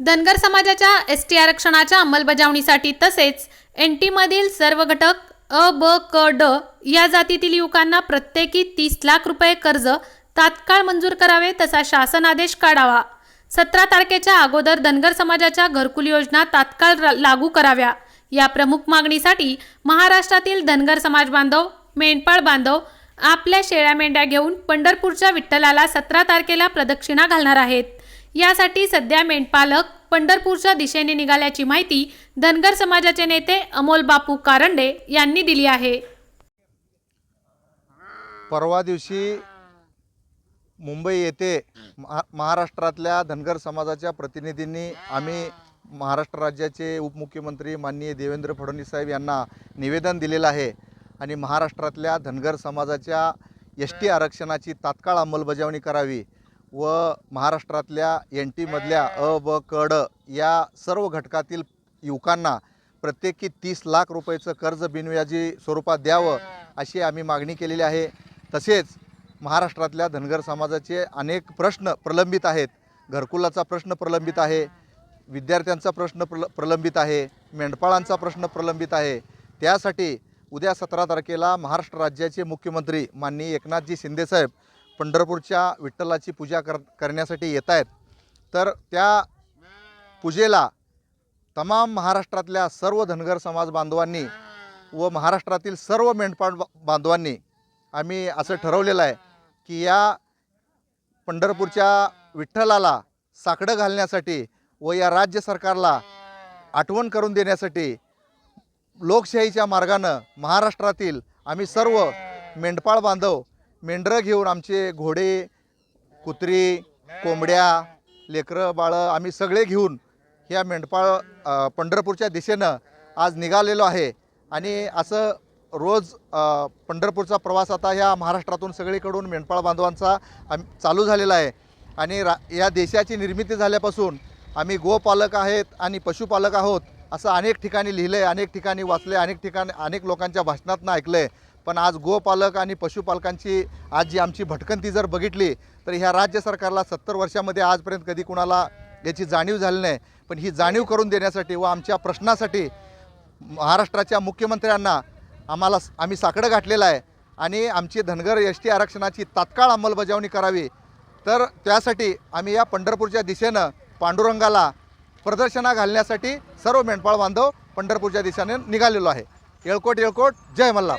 धनगर समाजाच्या S T आरक्षणाच्या अंमलबजावणीसाठी तसेच एन टीमधील सर्व घटक अ ब क ड या जातीतील युवकांना प्रत्येकी तीस लाख रुपये कर्ज तात्काळ मंजूर करावे तसा शासन आदेश काढावा. सतरा तारखेच्या अगोदर धनगर समाजाच्या घरकुल योजना तात्काळ र- लागू कराव्या. या प्रमुख मागणीसाठी महाराष्ट्रातील धनगर समाज बांधव मेंढपाळ बांधव आपल्या शेळ्या मेंढ्या घेऊन पंढरपूरच्या विठ्ठलाला सतरा तारखेला प्रदक्षिणा घालणार आहेत. यासाठी सध्या मेंढपालक पंढरपूरच्या दिशेने निघाल्याची माहिती धनगर समाजाचे नेते अमोल बापू कारंडे यांनी दिली आहे. परवा दिवशी मुंबई येथे महा महाराष्ट्रातल्या धनगर समाजाच्या प्रतिनिधींनी आम्ही महाराष्ट्र राज्याचे उपमुख्यमंत्री माननीय देवेंद्र फडणवीस साहेब यांना निवेदन दिलेलं आहे आणि महाराष्ट्रातल्या धनगर समाजाच्या एस टी आरक्षणाची तात्काळ अंमलबजावणी करावी. व महाराष्ट्रातल्या एन टीमधल्या अ ब कड या सर्व घटकातील युवकांना प्रत्येकी तीस लाख रुपयाचं कर्ज बिनव्याजी स्वरूपात द्यावं अशी आम्ही मागणी केलेली आहे. तसेच महाराष्ट्रातल्या धनगर समाजाचे अनेक प्रश्न प्रलंबित आहेत. घरकुलाचा प्रश्न प्रलंबित आहे. विद्यार्थ्यांचा प्रश्न प्रल प्रलंबित आहे. मेंढपाळांचा प्रश्न प्रलंबित आहे. त्यासाठी उद्या सतरा तारखेला महाराष्ट्र राज्याचे मुख्यमंत्री माननीय एकनाथजी शिंदेसाहेब पंढरपूरच्या विठ्ठलाची पूजा कर करण्यासाठी येत आहेत तर त्या पूजेला तमाम महाराष्ट्रातल्या सर्व धनगर समाज बांधवांनी व महाराष्ट्रातील सर्व मेंढपाळ बांधवांनी आम्ही असं ठरवलेलं आहे की या पंढरपूरच्या विठ्ठलाला साकडं घालण्यासाठी व या राज्य सरकारला आठवण करून देण्यासाठी लोकशाहीच्या मार्गानं महाराष्ट्रातील आम्ही सर्व मेंढपाळ बांधव मेंढरं घेऊन आमचे घोडे कुत्री कोंबड्या लेकरं बाळं आम्ही सगळे घेऊन ह्या मेंढपाळ पंढरपूरच्या दिशेनं आज निघालेलो आहे. आणि असं रोज पंढरपूरचा प्रवास आता ह्या महाराष्ट्रातून सगळीकडून मेंढपाळ बांधवांचा आम चालू झालेला आहे. आणि रा या देशाची निर्मिती झाल्यापासून आम्ही गोपालक आहेत आणि पशुपालक आहोत असं अनेक ठिकाणी लिहिलं आहे अनेक ठिकाणी वाचलं आहे अनेक ठिकाणी अनेक लोकांच्या भाषणातनं ऐकलं आहे पण आज गोपालक आणि पशुपालकांची आज जी आमची भटकंती जर बघितली तर ह्या राज्य सरकारला सत्तर वर्षामध्ये आजपर्यंत कधी कुणाला याची जाणीव झाली नाही. पण ही जाणीव करून देण्यासाठी व आमच्या प्रश्नासाठी महाराष्ट्राच्या मुख्यमंत्र्यांना आम्हाला आम्ही साकडं घातलेलं आहे आणि आमची धनगर एस टी आरक्षणाची तात्काळ अंमलबजावणी करावी. तर त्यासाठी आम्ही या पंढरपूरच्या दिशेनं पांडुरंगाला प्रदर्शना घालण्यासाठी सर्व मेंढपाळ बांधव पंढरपूरच्या दिशेने निघालेलो आहे. येळकोट येळकोट जय मल्ला